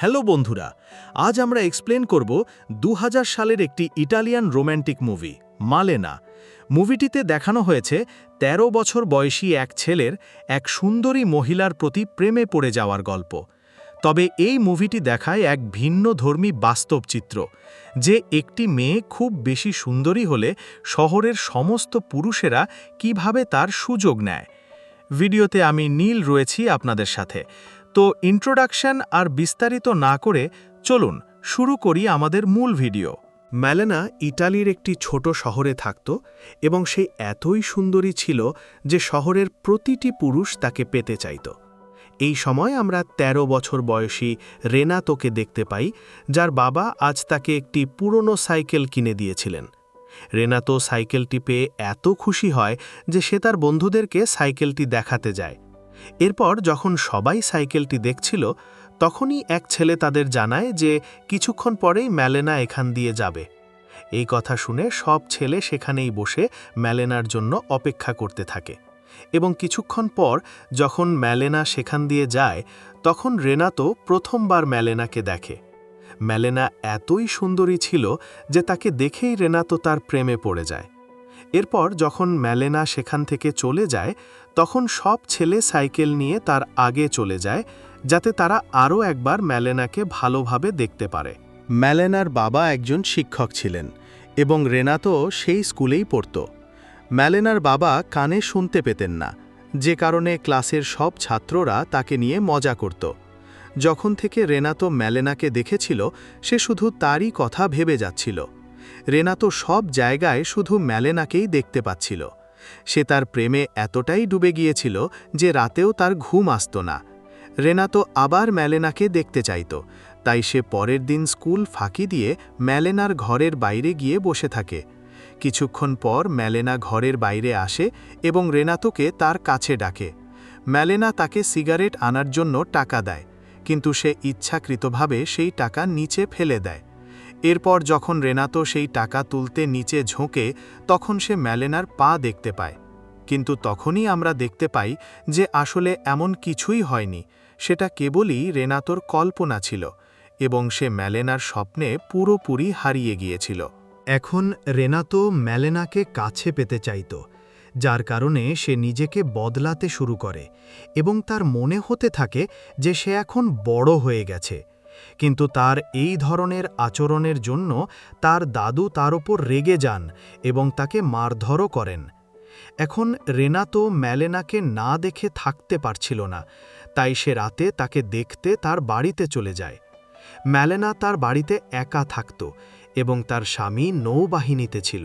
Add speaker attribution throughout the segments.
Speaker 1: Hello বন্ধুরা, আজ আমরা এক্সপ্লেন করব দু হাজার সালের একটি ইটালিয়ান রোম্যান্টিক মুভি মালেনা। মুভিটিতে দেখানো হয়েছে ১৩ বছর বয়সী এক ছেলের এক সুন্দরী মহিলার প্রতি প্রেমে পড়ে যাওয়ার গল্প। তবে এই মুভিটি দেখায় এক ভিন্ন ধর্মী বাস্তব চিত্র, যে একটি মেয়ে খুব বেশি সুন্দরী হলে শহরের সমস্ত পুরুষেরা কীভাবে তার সুযোগ নেয়। ভিডিওতে আমি নীল রয়েছি আপনাদের সাথে। তো ইন্ট্রোডাকশন আর বিস্তারিত না করে চলুন শুরু করি আমাদের মূল ভিডিও ম্যালেনা ইটালির একটি ছোট শহরে থাকত এবং সে এতই সুন্দরী ছিল যে শহরের প্রতিটি পুরুষ তাকে পেতে চাইত। এই সময় আমরা ১৩ বছর বয়সী রেনাতোকে দেখতে পাই, যার বাবা আজ তাকে একটি পুরনো সাইকেল কিনে দিয়েছিলেন। রেনাতো সাইকেলটি পেয়ে এত খুশি হয় যে সে তার বন্ধুদেরকে সাইকেলটি দেখাতে যায়। এরপর যখন সবাই সাইকেলটি দেখছিল, তখনই এক ছেলে তাদের জানায় যে কিছুক্ষণ পরেই ম্যালেনা এখান দিয়ে যাবে। এই কথা শুনে সব ছেলে সেখানেই বসে ম্যালেনার জন্য অপেক্ষা করতে থাকে এবং কিছুক্ষণ পর যখন ম্যালেনা সেখান দিয়ে যায়, তখন রেনাতো প্রথমবার ম্যালেনাকে দেখে। ম্যালেনা এতই সুন্দরী ছিল যে তাকে দেখেই রেনাতো তার প্রেমে পড়ে যায়। এরপর যখন ম্যালেনা সেখান থেকে চলে যায়, তখন সব ছেলে সাইকেল নিয়ে তার আগে চলে যায়, যাতে তারা আরও একবার ম্যালেনাকে ভালোভাবে দেখতে পারে। ম্যালেনার বাবা একজন শিক্ষক ছিলেন এবং রেনাতো সেই স্কুলেই পড়ত। ম্যালেনার বাবা কানে শুনতে পেতেন না, যে কারণে ক্লাসের সব ছাত্ররা তাকে নিয়ে মজা করত। যখন থেকে রেনাতো ম্যালেনাকে দেখেছিল, সে শুধু তারই কথা ভেবে যাচ্ছিল। রেনাতো সব জায়গায় শুধু ম্যালেনাকেই দেখতে পাচ্ছিল। সে তার প্রেমে এতটাই ডুবে গিয়েছিল যে রাতেও তার ঘুম আসত না। রেনাতো আবার ম্যালেনাকে দেখতে চাইত, তাই সে পরের দিন স্কুল ফাঁকি দিয়ে ম্যালেনার ঘরের বাইরে গিয়ে বসে থাকে। কিছুক্ষণ পর ম্যালেনা ঘরের বাইরে আসে এবং রেনাতোকে তার কাছে ডাকে। ম্যালেনা তাকে সিগারেট আনার জন্য টাকা দেয়, কিন্তু সে ইচ্ছাকৃতভাবে সেই টাকা নিচে ফেলে দেয়। এরপর যখন রেনাতো সেই টাকা তুলতে নিচে ঝোঁকে, তখন সে ম্যালেনার পা দেখতে পায়। কিন্তু তখনই আমরা দেখতে পাই যে আসলে এমন কিছুই হয়নি, সেটা কেবলই রেনাতোর কল্পনা ছিল এবং সে ম্যালেনার স্বপ্নে পুরোপুরি হারিয়ে গিয়েছিল। এখন রেনাতো ম্যালেনাকে কাছে পেতে চাইত, যার কারণে সে নিজেকে বদলাতে শুরু করে এবং তার মনে হতে থাকে যে সে এখন বড় হয়ে গেছে। কিন্তু তার এই ধরনের আচরণের জন্য তার দাদু তার ওপর রেগে যান এবং তাকে মারধরও করেন। এখন রেনাতো ম্যালেনাকে না দেখে থাকতে পারছিল না, তাই সে রাতে তাকে দেখতে তার বাড়িতে চলে যায়। ম্যালেনা তার বাড়িতে একা থাকত এবং তার স্বামী নৌবাহিনীতে ছিল।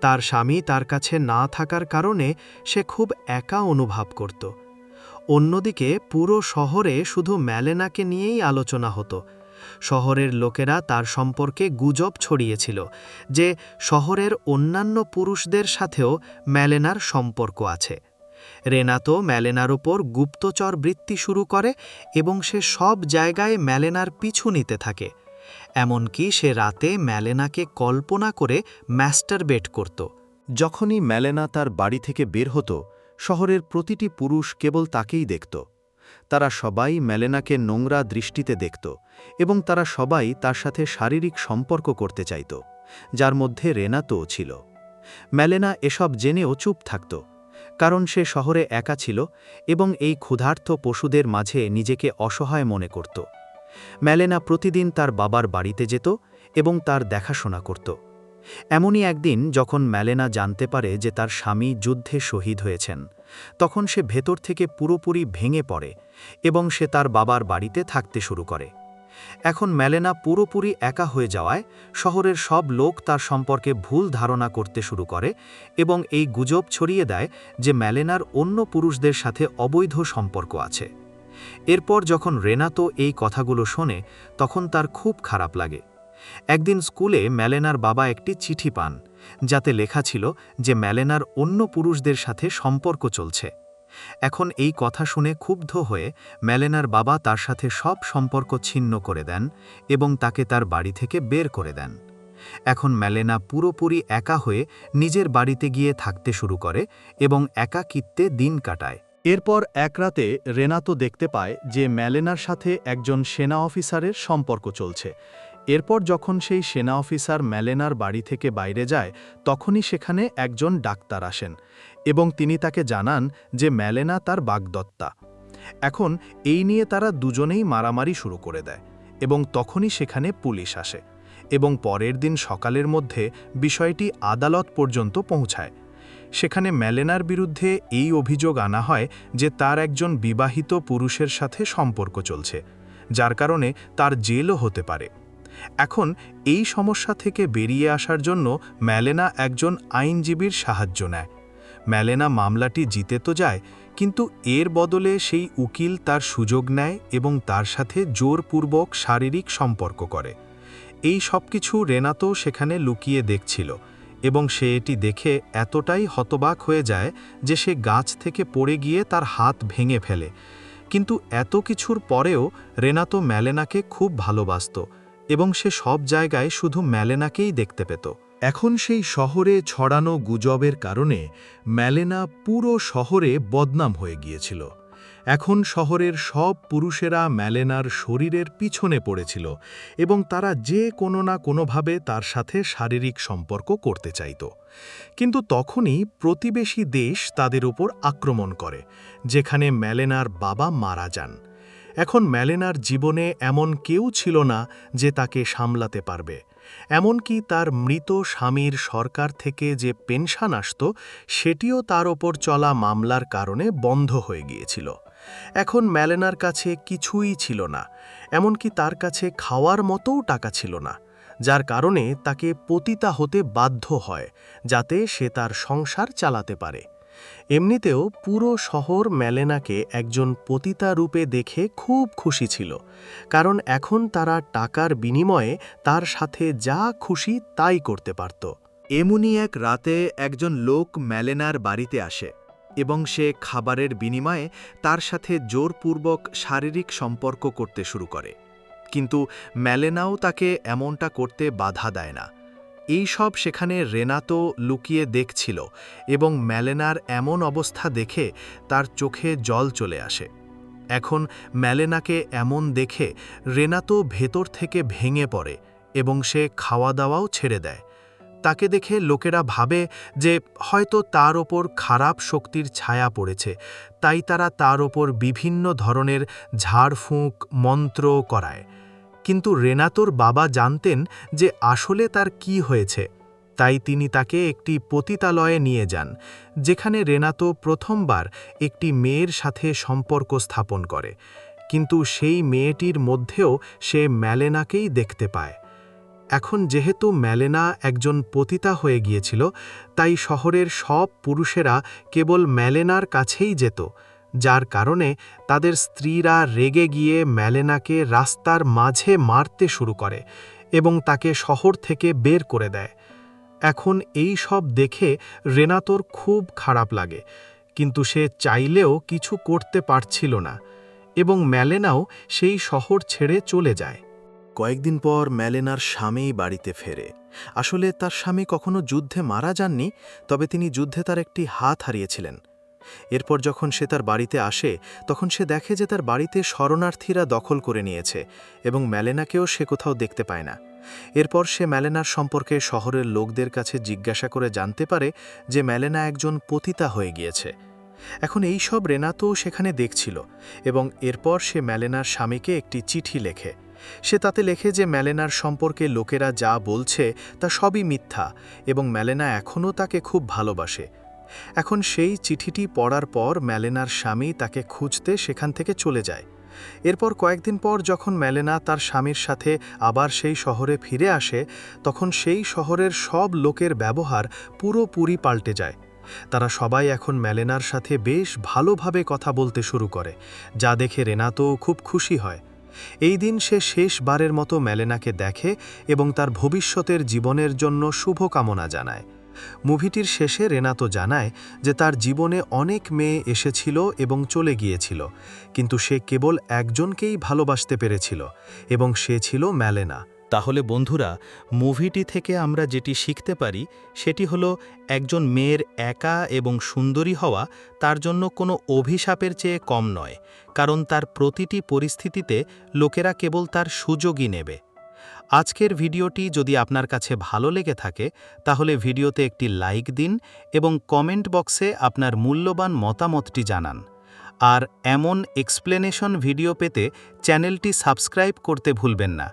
Speaker 1: তার স্বামী তার কাছে না থাকার কারণে সে খুব একা অনুভব করত। অন্যদিকে পুরো শহরে শুধু ম্যালেনাকে নিয়েই আলোচনা হতো। শহরের লোকেরা তার সম্পর্কে গুজব ছড়িয়েছিল যে শহরের অন্যান্য পুরুষদের সাথেও ম্যালেনার সম্পর্ক আছে। রেনাতো ম্যালেনার ওপর গুপ্তচর বৃত্তি শুরু করে এবং সে সব জায়গায় ম্যালেনার পিছু নিতে থাকে। এমনকি সে রাতে ম্যালেনাকে কল্পনা করে ম্যাস্টারবেট করত। যখনই ম্যালেনা তার বাড়ি থেকে বের হতো শহরের প্রতিটি পুরুষ কেবল তাকেই দেখত। তারা সবাই মেলেনাকে নোংরা দৃষ্টিতে দেখত এবং তারা সবাই তার সাথে শারীরিক সম্পর্ক করতে চাইত, যার মধ্যে রেনাতও ছিল। মেলেনা এসব জেনেও চুপ থাকত, কারণ সে শহরে একা ছিল এবং এই ক্ষুধার্থ পশুদের মাঝে নিজেকে অসহায় মনে করত। ম্যালেনা প্রতিদিন তার বাবার বাড়িতে যেত এবং তার দেখাশোনা করত। এমনই একদিন যখন ম্যালেনা জানতে পারে যে তার স্বামী যুদ্ধে শহীদ হয়েছেন, তখন সে ভেতর থেকে পুরোপুরি ভেঙে পড়ে এবং সে তার বাবার বাড়িতে থাকতে শুরু করে। এখন ম্যালেনা পুরোপুরি একা হয়ে যাওয়ায় শহরের সব লোক তার সম্পর্কে ভুল ধারণা করতে শুরু করে এবং এই গুজব ছড়িয়ে দেয় যে ম্যালেনার অন্য পুরুষদের সাথে অবৈধ সম্পর্ক আছে। এরপর যখন রেনাতো এই কথাগুলো শোনে, তখন তার খুব খারাপ লাগে। একদিন স্কুলে ম্যালেনার বাবা একটি চিঠি পান, যাতে লেখা ছিল যে ম্যালেনার অন্য পুরুষদের সাথে সম্পর্ক চলছে। এখন এই কথা শুনে ক্ষুব্ধ হয়ে ম্যালেনার বাবা তার সাথে সব সম্পর্ক ছিন্ন করে দেন এবং তাকে তার বাড়ি থেকে বের করে দেন। এখন ম্যালেনা পুরোপুরি একা হয়ে নিজের বাড়িতে গিয়ে থাকতে শুরু করে এবং একাকিত্বে দিন কাটায়। এরপর এক রাতে রেনাতো দেখতে পায় যে ম্যালেনার সাথে একজন সেনা অফিসারের সম্পর্ক চলছে। এরপর যখন সেই সেনা অফিসার ম্যালেনার বাড়ি থেকে বাইরে যায়, তখনই সেখানে একজন ডাক্তার আসেন এবং তিনি তাকে জানান যে ম্যালেনা তার বাগদত্তা। এখন এই নিয়ে তারা দুজনেই মারামারি শুরু করে দেয় এবং তখনই সেখানে পুলিশ আসে এবং পরের দিন সকালের মধ্যে বিষয়টি আদালত পর্যন্ত পৌঁছায়। সেখানে ম্যালেনার বিরুদ্ধে এই অভিযোগ আনা হয় যে তার একজন বিবাহিত পুরুষের সাথে সম্পর্ক চলছে, যার কারণে তার জেলও হতে পারে। এখন এই সমস্যা থেকে বেরিয়ে আসার জন্য ম্যালেনা একজন আইনজীবীর সাহায্য নেয়। ম্যালেনা মামলাটি জিতে তো যায়, কিন্তু এর বদলে সেই উকিল তার সুযোগ নেয় এবং তার সাথে জোরপূর্বক শারীরিক সম্পর্ক করে। এই সব কিছু রেনাতো সেখানে লুকিয়ে দেখছিল এবং সে এটি দেখে এতটাই হতবাক হয়ে যায় যে সে গাছ থেকে পড়ে গিয়ে তার হাত ভেঙে ফেলে। কিন্তু এত কিছুর পরেও রেনাতো ম্যালেনাকে খুব ভালোবাসত। এবং সে সব জায়গায় শুধু ম্যালেনাকেই দেখতে পেত। এখন সেই শহরে ছড়ানো গুজবের কারণে ম্যালেনা পুরো শহরে বদনাম হয়ে গিয়েছিল। এখন শহরের সব পুরুষেরা ম্যালেনার শরীরের পিছনে পড়েছিল এবং তারা যে কোনো না কোনোভাবে তার সাথে শারীরিক সম্পর্ক করতে চাইত। কিন্তু তখনই প্রতিবেশী দেশ তাদের উপর আক্রমণ করে, যেখানে ম্যালেনার বাবা মারা যান। এখন ম্যালেনার জীবনে এমন কেউ ছিল না যে তাকে সামলাতে পারবে। এমনকি তার মৃত স্বামীর সরকার থেকে যে পেনশন আসত, সেটিও তার ওপর চলা মামলার কারণে বন্ধ হয়ে গিয়েছিল। এখন ম্যালেনার কাছে কিছুই ছিল না, এমনকি তার কাছে খাওয়ার মতোও টাকা ছিল না, যার কারণে তাকে পতিতা হতে বাধ্য হয়, যাতে সে তার সংসার চালাতে পারে। এমনিতেও পুরো শহর ম্যালেনাকে একজন পতিতা রূপে দেখে খুব খুশি ছিল, কারণ এখন তারা টাকার বিনিময়ে তার সাথে যা খুশি তাই করতে পারত। এমনই এক রাতে একজন লোক ম্যালেনার বাড়িতে আসে এবং সে খাবারের বিনিময়ে তার সাথে জোরপূর্বক শারীরিক সম্পর্ক করতে শুরু করে। কিন্তু ম্যালেনাও তাকে এমনটা করতে বাধা দেয় না। এই সব সেখানে রেনাতো লুকিয়ে দেখছিল এবং ম্যালেনার এমন অবস্থা দেখে তার চোখে জল চলে আসে। এখন ম্যালেনাকে এমন দেখে রেনাতো ভেতর থেকে ভেঙে পড়ে এবং সে খাওয়া দাওয়াও ছেড়ে দেয়। তাকে দেখে লোকেরা ভাবে যে হয়তো তার ওপর খারাপ শক্তির ছায়া পড়েছে, তাই তারা তার ওপর বিভিন্ন ধরনের ঝাড়ফুঁক, মন্ত্র করায়। কিন্তু রেনাতোর বাবা জানতেন যে আসলে তার কি হয়েছে। তাই তিনি তাকে একটি পতিতালয়ে নিয়ে যান, যেখানে রেনাতো প্রথমবার একটি মেয়ের সাথে সম্পর্ক স্থাপন করে। কিন্তু সেই মেয়েটির মধ্যেও সে ম্যালেনাকেই দেখতে পায়। এখন যেহেতু ম্যালেনা একজন পতিতা হয়ে গিয়েছিল, তাই শহরের সব পুরুষেরা কেবল ম্যালেনার কাছেই যেত। যার কারণে তাদের স্ত্রীরা রেগে গিয়ে ম্যালেনাকে রাস্তার মাঝে মারতে শুরু করে এবং তাকে শহর থেকে বের করে দেয়। এখন এই সব দেখে রেনাতোর খুব খারাপ লাগে, কিন্তু সে চাইলেও কিছু করতে পারছিল না এবং ম্যালেনাও সেই শহর ছেড়ে চলে যায়। কয়েকদিন পর ম্যালেনার স্বামী বাড়িতে ফেরে। আসলে তার স্বামী কখনো যুদ্ধে মারা যাননি, তবে তিনি যুদ্ধে তার একটি হাত হারিয়েছিলেন। এরপর যখন সে তার বাড়িতে আসে, তখন সে দেখে যে তার বাড়িতে শরণার্থীরা দখল করে নিয়েছে এবং ম্যালেনাকেও সে কোথাও দেখতে পায় না। এরপর সে ম্যালেনার সম্পর্কে শহরের লোকদের কাছে জিজ্ঞাসা করে জানতে পারে যে ম্যালেনা একজন পতিতা হয়ে গিয়েছে। এখন এই সব রেনাতো সেখানে দেখছিল এবং এরপর সে ম্যালেনার স্বামীকে একটি চিঠি লেখে। সে তাতে লেখে যে ম্যালেনার সম্পর্কে লোকেরা যা বলছে তা সবই মিথ্যা এবং ম্যালেনা এখনও তাকে খুব ভালোবাসে। এখন সেই চিঠিটি পড়ার পর ম্যালেনার স্বামী তাকে খুঁজতে সেখান থেকে চলে যায়। এরপর কয়েকদিন পর যখন ম্যালেনা তার স্বামীর সাথে আবার সেই শহরে ফিরে আসে, তখন সেই শহরের সব লোকের ব্যবহার পুরোপুরি পাল্টে যায়। তারা সবাই এখন ম্যালেনার সাথে বেশ ভালোভাবে কথা বলতে শুরু করে, যা দেখে রেনাতো খুব খুশি হয়। এই দিন সে শেষবারের মতো ম্যালেনাকে দেখে এবং তার ভবিষ্যতের জীবনের জন্য শুভকামনা জানায়। মুভিটির শেষে রেনাতো জানায় যে তার জীবনে অনেক মেয়ে এসেছিল এবং চলে গিয়েছিল, কিন্তু সে কেবল একজনকেই ভালোবাসতে পেরেছিল এবং সে ছিল ম্যালেনা। তাহলে বন্ধুরা, মুভিটি থেকে আমরা যেটি শিখতে পারি সেটি হলো একজন মেয়ের একা এবং সুন্দরী হওয়া তার জন্য কোনো অভিশাপের চেয়ে কম নয়, কারণ তার প্রতিটি পরিস্থিতিতে লোকেরা কেবল তার সুযোগই নেবে। আজকের ভিডিওটি যদি আপনার কাছে ভালো লেগে থাকে, তাহলে ভিডিওতে একটি লাইক দিন এবং কমেন্ট বক্সে আপনার মূল্যবান মতামতটি জানান। আর এমন এক্সপ্লেনেশন ভিডিও পেতে চ্যানেলটি সাবস্ক্রাইব করতে ভুলবেন না।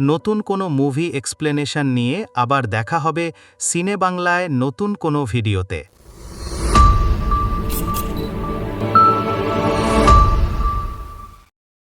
Speaker 1: নতুন কোনো মুভি এক্সপ্লেনেশন নিয়ে আবার দেখা হবে সিনে বাংলায় নতুন কোনো ভিডিওতে।